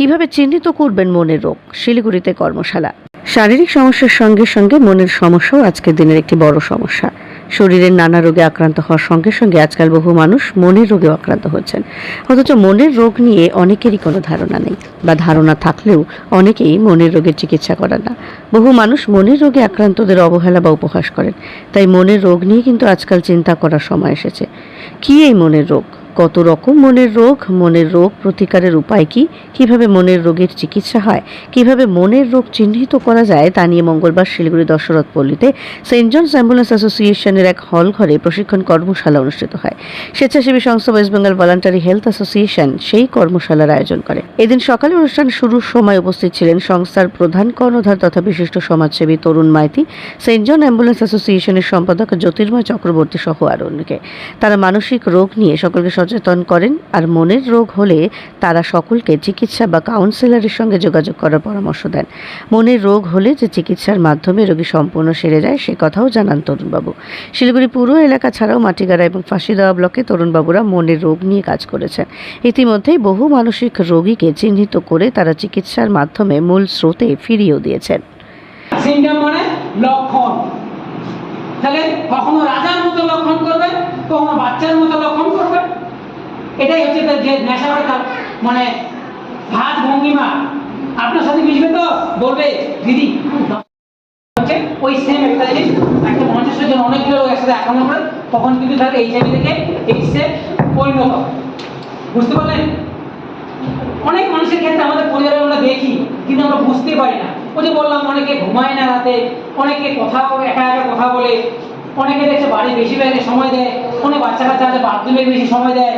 কীভাবে চিহ্নিত করবেন মনের রোগ? শিলিগুড়িতে কর্মশালা। শারীরিক সমস্যার সঙ্গে সঙ্গে মনের সমস্যাও আজকের দিনের একটি বড় সমস্যা। শরীরের নানা রোগে আক্রান্ত হওয়ার সঙ্গে সঙ্গে আজকাল বহু মানুষ মনের রোগেও আক্রান্ত হচ্ছেন। অথচ মনের রোগ নিয়ে অনেকেরই কোনো ধারণা নেই বা ধারণা থাকলেও অনেকেই মনের রোগের চিকিৎসা করেন না। বহু মানুষ মনের রোগে আক্রান্তদের অবহেলা বা উপহাস করেন। তাই মনের রোগ নিয়ে কিন্তু আজকাল চিন্তা করার সময় এসেছে। কি এই মনের রোগ? কত রকম মনের রোগ? মনের রোগ প্রতিকারের উপায় কি? কীভাবে মনের রোগের চিকিৎসা হয়? কীভাবে মনের রোগ চিহ্নিত করা যায়? তা নিয়ে মঙ্গলবার শিলিগুড়ি দশরথ পল্লীতে সেন্ট জনস অ্যাম্বুলেন্স অ্যাসোসিয়েশনের এক হল ঘরে প্রশিক্ষণ কর্মশালা অনুষ্ঠিত হয়। স্বেচ্ছাসেবী সংস্থা West Bengal voluntary health association সেই কর্মশালার আয়োজন করে। এদিন সকালে অনুষ্ঠান শুরুর সময় উপস্থিত ছিলেন সংস্থার প্রধান কর্ণধার তথা বিশিষ্ট সমাজসেবী Tarun Maiti, Saint John ambulance অ্যাসোসিয়েশনের সম্পাদক জ্যোতির্ময় চক্রবর্তী সহ আরও অন্যকে। তারা মানসিক রোগ নিয়ে সকলকে সচেতন করেন আর মনের রোগ হলে তারা সকলকে চিকিৎসা বা কাউন্সিলরের সঙ্গে যোগাযোগ করার পরামর্শ দেন। মনের রোগ হলে যে চিকিৎসার মাধ্যমে রোগী সম্পূর্ণ সেরে যায়, সে কথাও জানান তরুণবাবু। শিলিগুড়ি পুরো এলাকা ছাড়াও মাটিগাড়া এবং ফাঁসিদেওয়া ব্লকে তরুণবাবুরা মনের রোগ নিয়ে কাজ করেছেন। ইতিমধ্যেই বহু মানসিক রোগীকে চিহ্নিত করে তারা চিকিৎসার মাধ্যমে মূল স্রোতে ফিরিয়েও দিয়েছেন। মানে তাহলে কখনো রাজার মতো লক্ষণ করবে, কখনো বাচ্চার মতো লক্ষণ করবে। এটাই হচ্ছে তার যে নেশাটা তার মানে ভাত ভঙ্গিমা আপনার সাথে মিশবে তো? বলবে, দিদি, হচ্ছে ওই সেম একটা জিনিস। একটা মানুষের সাথে অনেকগুলো লোক একসাথে আক্রমণ করে, তখন কিন্তু তার এইচআইভি থেকে এইচসে পরিণত বুঝতে পারলেন? অনেক মানুষের ক্ষেত্রে আমাদের পরিবারে আমরা দেখি, কিন্তু আমরা বুঝতে পারি না। ওই যে বললাম, অনেকে ঘুমায় না রাতে, অনেকে কথা একা একা কথা বলে। অনেকে দেখছে বাড়ি বেশি বেশি সময় দেয় অনেক বাচ্চা কাচ্চা আছে, বাথরুমে বেশি সময় দেয়।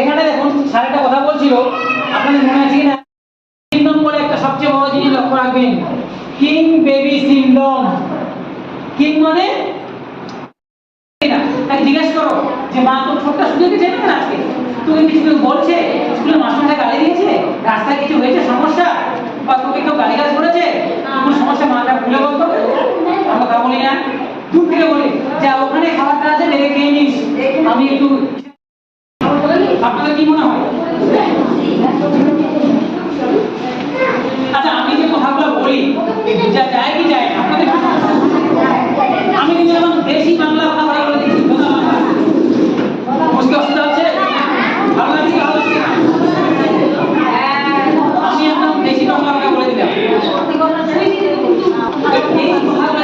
এখানে দেখুন, স্যার একটা কথা বলছিল, আপনাদের মনে আছে কিনা? সিন্ড্রোম বলে একটা সবচেয়ে বড় জিনিস লক্ষ্য রাখবেন, কিং বেবি সিন্ড্রোম কিং মানে? জিজ্ঞেস করো যে, মা, তোর ছোটটা শুনে গেছে না আজকে? তোকে কিছু বলছে? স্কুলে মাস্টারটা গালি দিয়েছে? রাস্তায় কিছু হয়েছে সমস্যা? বা তোকে কেউ গালি গাছ করেছে? কোনো সমস্যা মাটা ভুলে বলতো? আমরা তা বলি না। যা ওখানে খাবারটা আছে মেরে খেয়ে নিস। আমি একটু আপনাদের কি মনে হয় আচ্ছা আমি যে কথাগুলো বলি যা যায় কি যায় না আপনাদের কি মনে হয়? আমি কিন্তু এখন দেশি বাংলা কথা বলা বলে দিচ্ছি সোজা বাংলা। বুঝতে অসুবিধা হচ্ছে ভালো লাগছে কি ভালো লাগছে না? আমি একদম দেশি বাংলা কথা বলে দিলাম এই কথাগুলো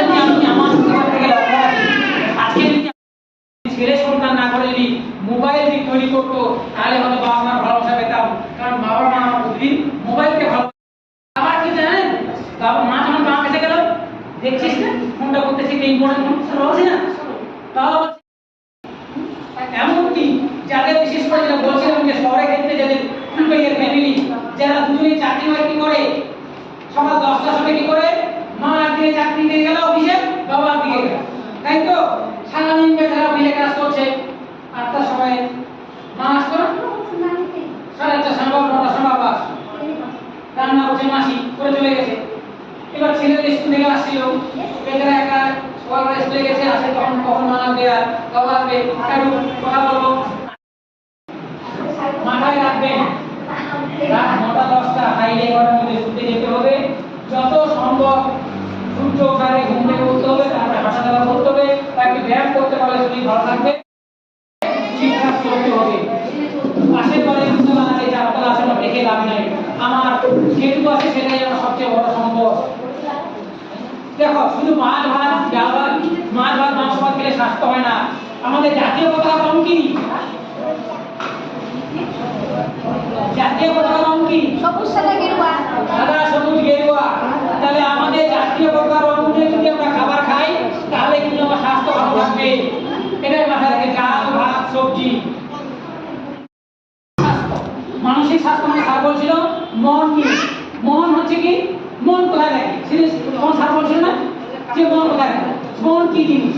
যদি আমি আমার জীবন থেকে লক্ষ্য রাখি, আজকে যদি ছেলে সন্তান না করে যদি মোবাইল যদি তৈরি করতো তাহলে হয়তো বাবা মার ভালোবাসা পেতাম। কারণ বাবা মা আমার প্রতিদিন মোবাইলকে ভালো আবার কি জানেন? বাবা মা যখন কাছে গেল দেখছিস না? ফোনটা করতেছি কি ইম্পর্টেন্ট ফোন। বলছি না? বলছে, এমনকি যাদের বিশেষ করে যেটা বলছিলাম যে শহরের ক্ষেত্রে যাদের ফ্যামিলি যারা দুজনেই চাকরি বাকরি করে সকাল দশটার সময় কি করে? মা একদিকে চাকরি দিয়ে গেল অফিসে বাবা একদিকে গেল। তাই তো? সারাদিন বেচারা কাজ করছে। আটটার সময় সাড়ে আটটার সময় বাবা রান্না করছে মাসি, করে চলে গেছে। এবার স্কুল থেকে আসছিল। একা সকালবেলা স্কুলে গেছে, আসে তখন কখন আর আসবে কথা বলব। মাথায় রাখবেন নটা, দশটা হাইলে মধ্যে শুতে যেতে হবে। যত সম্ভব সূর্য ওঠার ঘুম থেকে উঠতে হবে, তারপরে হাঁটা চলা করতে হবে। তাকে ব্যায়াম করতে পারলে শরীর ভালো থাকবে ঠিকঠাক চলতে হবে পাশের ঘরে দুতলা আছে চারতলা আছে আমরা দেখে লাভ নাই। আমার যেটুকু আছে, সেটাই আমার সবচেয়ে বড় সম্পদ। দেখো, শুধু মাছ, ভাত, ডাল, ভাত, মাছ, ভাত, মাংস, ভাত খেলে স্বাস্থ্য হয় না। আমাদের জাতীয় কথা কম কি জাতীয় পতাকা রং কি সবুজ সাদা গেরুয়া সাদা সবুজ গেরুয়া তাহলে আমাদের জাতীয় পতাকা রং অনুযায়ী যদি আমরা খাবার খাই তাহলে কিন্তু আমার স্বাস্থ্য ভালো থাকবে এটাই মাথায় রাখে ডাল ভাত সবজি মানসিক স্বাস্থ্য মানে স্যার বলছিল মন কি মন হচ্ছে কি মন কোথায় থাকে সিরিয়াস তখন স্যার বলছিল না যে মন কোথায় মন কি জিনিস?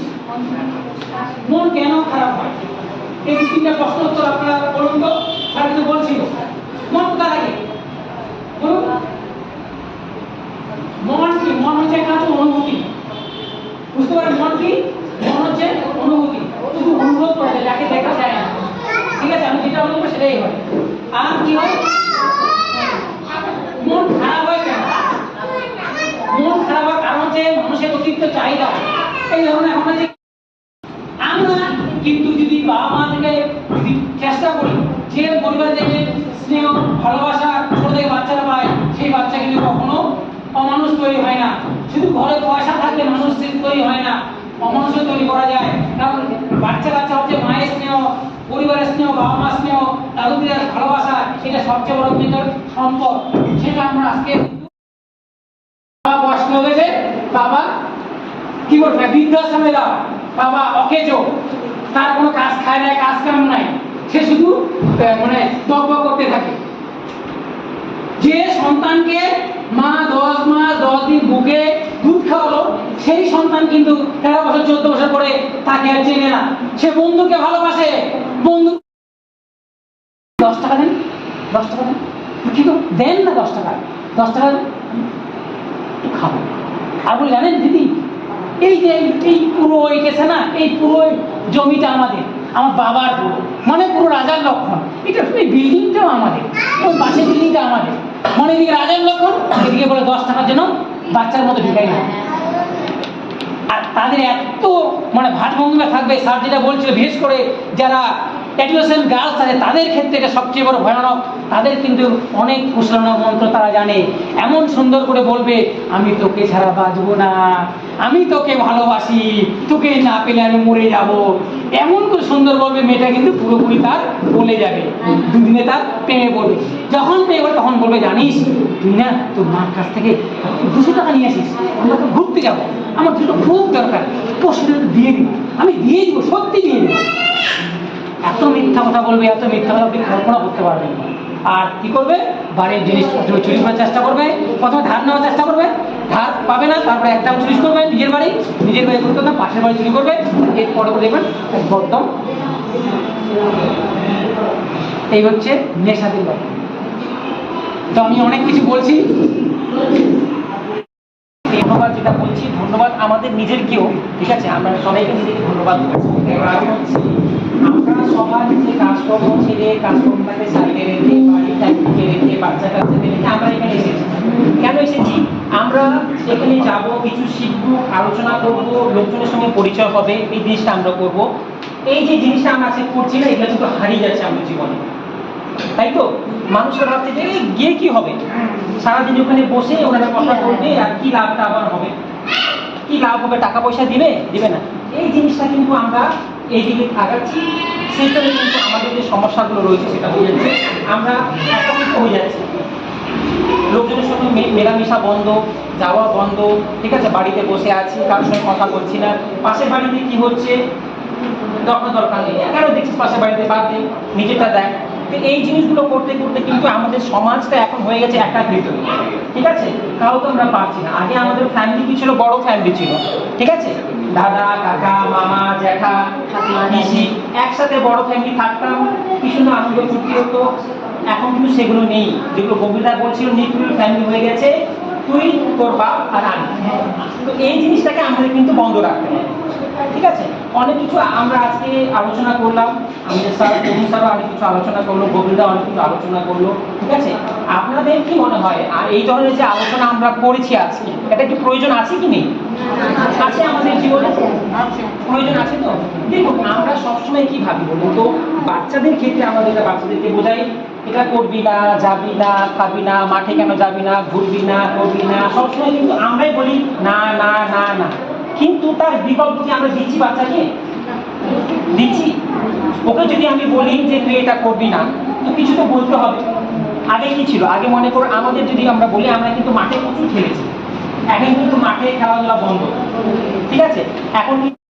মন কেন খারাপ হয়? এই তিনটা প্রশ্ন উত্তর আপনারা বলুন তো স্যার কিন্তু বলছিল মন কোথায় থাকে বলুন মন কি মন হচ্ছে একটা হচ্ছে অনুভূতি বুঝতে পারেন মন কি মন হচ্ছে অনুভূতি শুধু অনুভব করে যাকে দেখা যায় না ঠিক আছে আমি যেটা বলব সেটাই হয় আর কি হয় যে পরিবার থেকে স্নেহ, ভালোবাসা ছোট থেকে বাচ্চারা পায়, সেই বাচ্চা কিন্তু কখনো অমানুষ তৈরি হয় না। শুধু ঘরে পয়সা থাকলে মানুষ তৈরি হয় না, অমানুষও তৈরি করা যায়। কারণ বাচ্চা কাচ্চা হচ্ছে মায়ের স্নেহ, পরিবারের স্নেহ বাবা মা স্নেহ দিদার ভালোবাসা এটা সবচেয়ে বড় কিন্তু সম্পদ। সেটা আমরা আজকে বাবা বয়স্ক হয়ে বাবা কি করবে বৃদ্ধাশ্রমে দাও বাবা অকেজো। তার কোনো কাজ খায় নাই, কাজ কাম নাই। সে শুধু মানে দব্য করতে থাকে। যে সন্তানকে মা দশ মাস, দশ দিন বুকে দুধ খাওয়ালো, সেই সন্তান কিন্তু তেরো বছর, চোদ্দ বছর পরে তাকে আর চেনে না। সে বন্ধুকে ভালোবাসে। বন্ধু দশ টাকা দেন, দশ টাকা দেন। কি? দেন না দশ টাকা? দশ টাকা। খাব। আর বলে, জানেন দিদি, এই যে এই- পুরো এই গেছে না, এই পুরো জমিটা আমাদের। আমার বাবার পুরো মানে পুরো রাজার লক্ষণ। এটা এই বিল্ডিংটাও আমাদের, ওই পাশের বিল্ডিংটা আমাদের। মানে এদিকে রাজার লক্ষণ, এদিকে বলে দশ টাকার জন্য বাচ্চার মতো ঢুকাই না আর তাদের এত মানে ভাটভঙ্গিমা থাকবে স্যার যেটা বলছিল, বিশেষ করে যারা অ্যাডুলেশন গার্লস আছে তাদের ক্ষেত্রে সবচেয়ে বড় ভয়ানক। তাদের কিন্তু অনেক কুশলনা মন্ত্র তারা জানে। এমন সুন্দর করে বলবে, আমি তোকে ছাড়া বাঁচবো না। আমি তোকে ভালোবাসি। তোকে না পেলে আমি মরে যাব। এমন করে সুন্দর বলবে, মেয়েটা কিন্তু পুরোপুরি তার বলে যাবে। দুদিনে তার প্রেমে পড়বে। যখন প্রেমে তখন বলবে, জানিস, তুই না তোর মার কাছ থেকে দুশো টাকা নিয়ে আসিস। আমরা তো ঘুরতে যাব। আমার দুটো খুব দরকার। পরশু দিয়ে দিব। আমি দিয়ে দিব, সত্যি দিয়ে দিব। এত মিথ্যা কথা বলবে, এত মিথ্যা কথা আপনি কল্পনা করতে পারবেন। আর কি করবে? বাড়ির জিনিসপত্র চুরি করার চেষ্টা করবে, প্রথমে ধার নেওয়ার চেষ্টা করবে। ধার পাবে না, তারপরে একটা চুরি করবে, নিজের বাড়ি নিজের বাড়ি করতে না, পাশের বাড়ি চুরি করবে। এরপরে দেখবেন একদম এই হচ্ছে নেশাদের বাড়ি তো আমি অনেক কিছু বলছি। ধন্যবাদ যেটা বলছি, ধন্যবাদ আমাদের নিজের কেউ, ঠিক আছে? আমরা সবাইকে নিজেকে ধন্যবাদ আমরা সবাই যে কাজকর্ম ছেড়ে কাজকর্মটাকে সাইডে রেখে বাড়ি টাইমকে রেখে বাচ্চা কাচ্চাকে রেখে আমরা এখানে এসেছি। কেন এসেছি? আমরা এখানে যাব, কিছু শিখব, আলোচনা করব, লোকজনের সঙ্গে পরিচয় হবে, এই জিনিসটা আমরা করব। এই যে জিনিসটা আমরা আজকে করছি না, এগুলো কিন্তু হারিয়ে যাচ্ছে আমাদের জীবনে। তাই তো? মানুষরা ভাবছে যে গিয়ে কি হবে? সারাদিন ওখানে বসে ওনারা কথা বলবে, আর কি লাভটা আবার হবে? কি লাভ হবে? টাকা পয়সা দিবে? দিবে না। এই জিনিসটা কিন্তু আমরা এই দিকে আগাচ্ছি সেটাই কিন্তু আমাদের যে সমস্যাগুলো রয়েছে সেটা হয়ে যাচ্ছে। আমরা একরকম হয়ে যাচ্ছি। লোকজনের সঙ্গে মেলামেশা বন্ধ, যাওয়া বন্ধ, ঠিক আছে? বাড়িতে বসে আছি, কারোর সঙ্গে কথা বলছি না। পাশের বাড়িতে কি হচ্ছে? দরকার দরকার নেই। কেন দেখছিস পাশের বাড়িতে বাদ দে? নিজেটা দেখ। তো এই জিনিসগুলো করতে করতে কিন্তু আমাদের সমাজটা এখন হয়ে গেছে একাকৃত ঠিক আছে? কাউকে আমরা পারছি না। আগে আমাদের ফ্যামিলি কি ছিল, বড় ফ্যামিলি ছিল। ঠিক আছে? দাদা, কাকা, মামা, জ্যাঠা পিসি, একসাথে বড় ফ্যামিলি থাকতাম। কি সুন্দর আনন্দ ফুর্তি হতো। এখন কিন্তু সেগুলো নেই। যেগুলো কবিতা বলছিল নিউক্লিয়ার ফ্যামিলি হয়ে গেছে। তুই তোর বাপ আর আমি। তো এই জিনিসটাকে আমাদের কিন্তু বন্ধ রাখতে হবে। ঠিক আছে। অনেক কিছু আমরা আজকে আলোচনা করলাম। আমাদের স্যার, তরুণ স্যারও অনেক কিছু আলোচনা করল গোবিন্দা অনেক কিছু আলোচনা করল, ঠিক আছে? আপনাদের কি মনে হয়, আর এই ধরনের যে আলোচনা আমরা করেছি আজকে, এটা কি প্রয়োজন আছে কি নেই? আছে আমাদের জীবনে? প্রয়োজন আছে তো? দেখুন, আমরা সবসময় কি ভাবি বলুন তো? বাচ্চাদের ক্ষেত্রে যেটা বাচ্চাদেরকে বোঝাই, এটা করবি না, যাবি না, খাবি না, মাঠে কেন যাবি না, ঘুরবি না, করবি না, সবসময় কিন্তু আমরাই বলি, না না না না। কিন্তু তার বিকল্প কি আমরা দিচ্ছি বাচ্চাকে? দিচ্ছি। ওকে যদি আমি বলি যে, তুই এটা করবি না, তো কিছু তো বলতে হবে। আগে কি ছিল? আগে মনে করো আমাদের যদি আমরা বলি, আমরা কিন্তু মাঠে প্রচুর খেলেছি। এখন কিন্তু মাঠে খেলাধুলা বন্ধ। ঠিক আছে? এখন